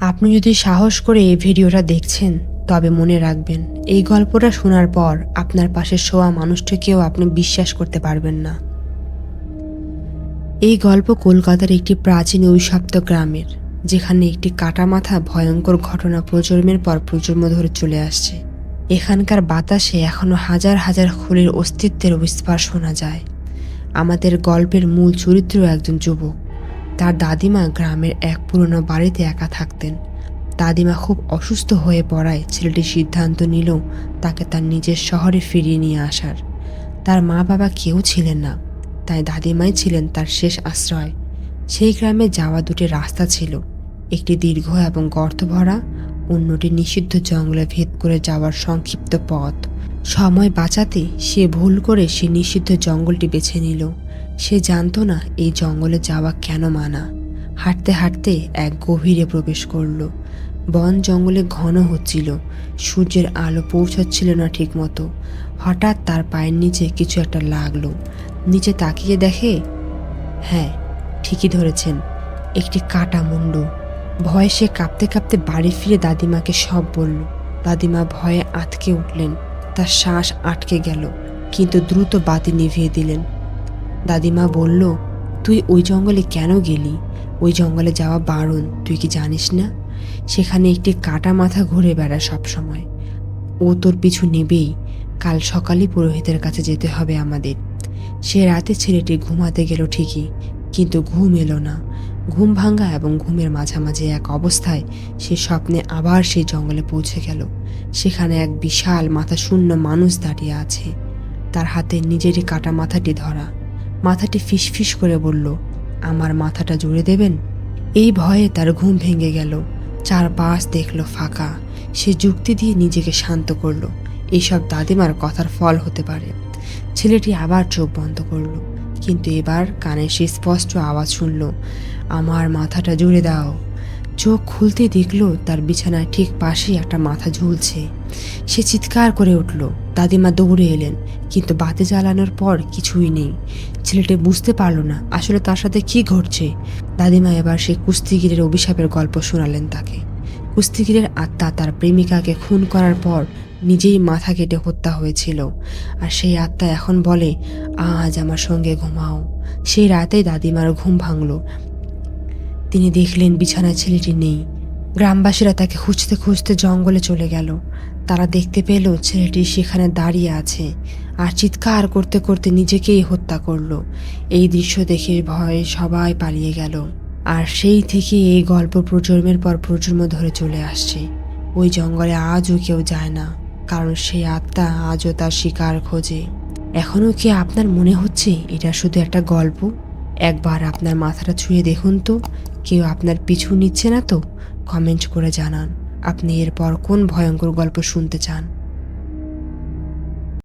আপনি যদি সাহস করে এই ভিডিওটা দেখছেন, তবে মনে রাখবেন, এই গল্পটা শোনার পর আপনার পাশে শোয়া মানুষটিকেও আপনি বিশ্বাস করতে পারবেন না। এই গল্প কলকাতার একটি প্রাচীন অভিশপ্ত গ্রামের, যেখানে একটি কাটা মাথা ভয়ঙ্কর ঘটনা প্রজন্মের পর প্রজন্ম ধরে চলে আসছে। এখানকার বাতাসে এখনও হাজার হাজার খুলির অস্তিত্বের বিস্পার শোনা যায়। আমাদের গল্পের মূল চরিত্র একজন যুবক। তার দাদিমা গ্রামের এক পুরনো বাড়িতে একা থাকতেন। দাদিমা খুব অসুস্থ হয়ে পড়ায় ছেলেটি সিদ্ধান্ত নিল তাকে তার নিজের শহরে ফিরিয়ে নিয়ে আসার। তার মা বাবা কেউ ছিলেন না, তাই দাদিমাই ছিলেন তার শেষ আশ্রয়। সেই গ্রামে যাওয়া দুটি রাস্তা ছিল, একটি দীর্ঘ এবং গর্ত ভরা অন্যটি নিষিদ্ধ জঙ্গলে ভেদ করে যাওয়ার সংক্ষিপ্ত পথ। সময় বাঁচাতে সে ভুল করে সে নিষিদ্ধ জঙ্গলটি বেছে নিল। সে জানতো না এই জঙ্গলে যাওয়া কেন মানা। হাঁটতে হাঁটতে এক গভীরে প্রবেশ করল। বন জঙ্গলে ঘন হচ্ছিল। সূর্যের আলো পৌঁছাচ্ছিল না ঠিকমতো। হঠাৎ তার পায়ের নিচে কিছু একটা লাগল। নিচে তাকিয়ে দেখে হ্যাঁ ঠিকই ধরেছেন, একটি কাটা মুন্ডু। ভয়ে সে কাঁপতে কাঁপতে বাড়ি ফিরে দাদিমাকে সব বলল। দাদিমা ভয়ে আটকে উঠলেন। তার শ্বাস আটকে গেল, কিন্তু দ্রুত বাতি নিভিয়ে দিলেন। দাদিমা বলল, তুই ওই জঙ্গলে কেন গেলি? ওই জঙ্গলে যাওয়া বারণ, তুই কি জানিস না? সেখানে একটি কাটা মাথা ঘুরে বেড়া সব সময়। ও তোর পিছু নেবেই। কাল সকালই পুরোহিতের কাছে যেতে হবে আমাদের। সে রাতে ছেলেটি ঘুমাতে গেল ঠিকই, কিন্তু ঘুম এলো না। ঘুম ভাঙ্গা এবং ঘুমের মাঝামাঝি এক অবস্থায় সে স্বপ্নে আবার সেই জঙ্গলে পৌঁছে গেল। সেখানে এক বিশাল মাথা শূন্য মানুষ দাঁড়িয়ে আছে। তার হাতে নিজেরই কাটা মাথাটি ধরা। মাথাটি ফিসফিস করে বলল, আমার মাথাটা জুড়ে দেবেন? এই ভয়ে তার ঘুম ভেঙে গেল। চারপাশ দেখল ফাঁকা। সে যুক্তি দিয়ে নিজেকে শান্ত করল। এইসব দাদিমার কথার ফল হতে পারে। ছেলেটি আবার চোখ বন্ধ করল, কিন্তু এবার কানে সে স্পষ্ট আওয়াজ শুনল, আমার মাথাটা জুড়ে দাও। চোখ খুলতে দেখল তার বিছানায় ঠিক পাশেই একটা মাথা ঝুলছে। সে চিৎকার করে উঠল, দাদিমা দৌড়ে এলেন, কিন্তু বাতি জ্বালানোর পর কিছুই নেই। ছেলেটি বুঝতে পারল না আসলে তার সাথে কি ঘটছে। দাদিমা এবার সেই কুস্তিগিরের অভিশাপের গল্প শোনালেন তাকে। কুস্তিগিরের আত্মা তার প্রেমিকাকে খুন করার পর নিজেই মাথা কেটে হত্যা হয়েছিল। আর সেই আত্মা এখন বলে, আজ আমার সঙ্গে ঘুমাও। সেই রাতেই দাদিমার ঘুম ভাঙল। তিনি দেখলেন বিছানায় ছেলেটি নেই। গ্রামবাসীরা তাকে খুঁজতে খুঁজতে জঙ্গলে চলে গেল। তারা দেখতে পেল ছেলেটি সেখানে দাঁড়িয়ে আছে। আর চিৎকার করতে করতে নিজেকেই হত্যা করল। এই দৃশ্য দেখে ভয়ে সবাই পালিয়ে গেল। আর সেই থেকে এই গল্প প্রজন্মের পর প্রজন্ম ধরে চলে আসছে। ওই জঙ্গলে আজও কেউ যায় না, কারণ সেই আত্মা আজও তার শিকার খোঁজে। এখনও কি আপনার মনে হচ্ছে এটা শুধু একটা গল্প? একবার আপনার মাথাটা ছুঁয়ে দেখুন তো, কেউ আপনার পিছু নিচ্ছে না তো? কমেন্ট করে জানান। আপনি এরপর কোন ভয়ঙ্কর গল্প শুনতে চান?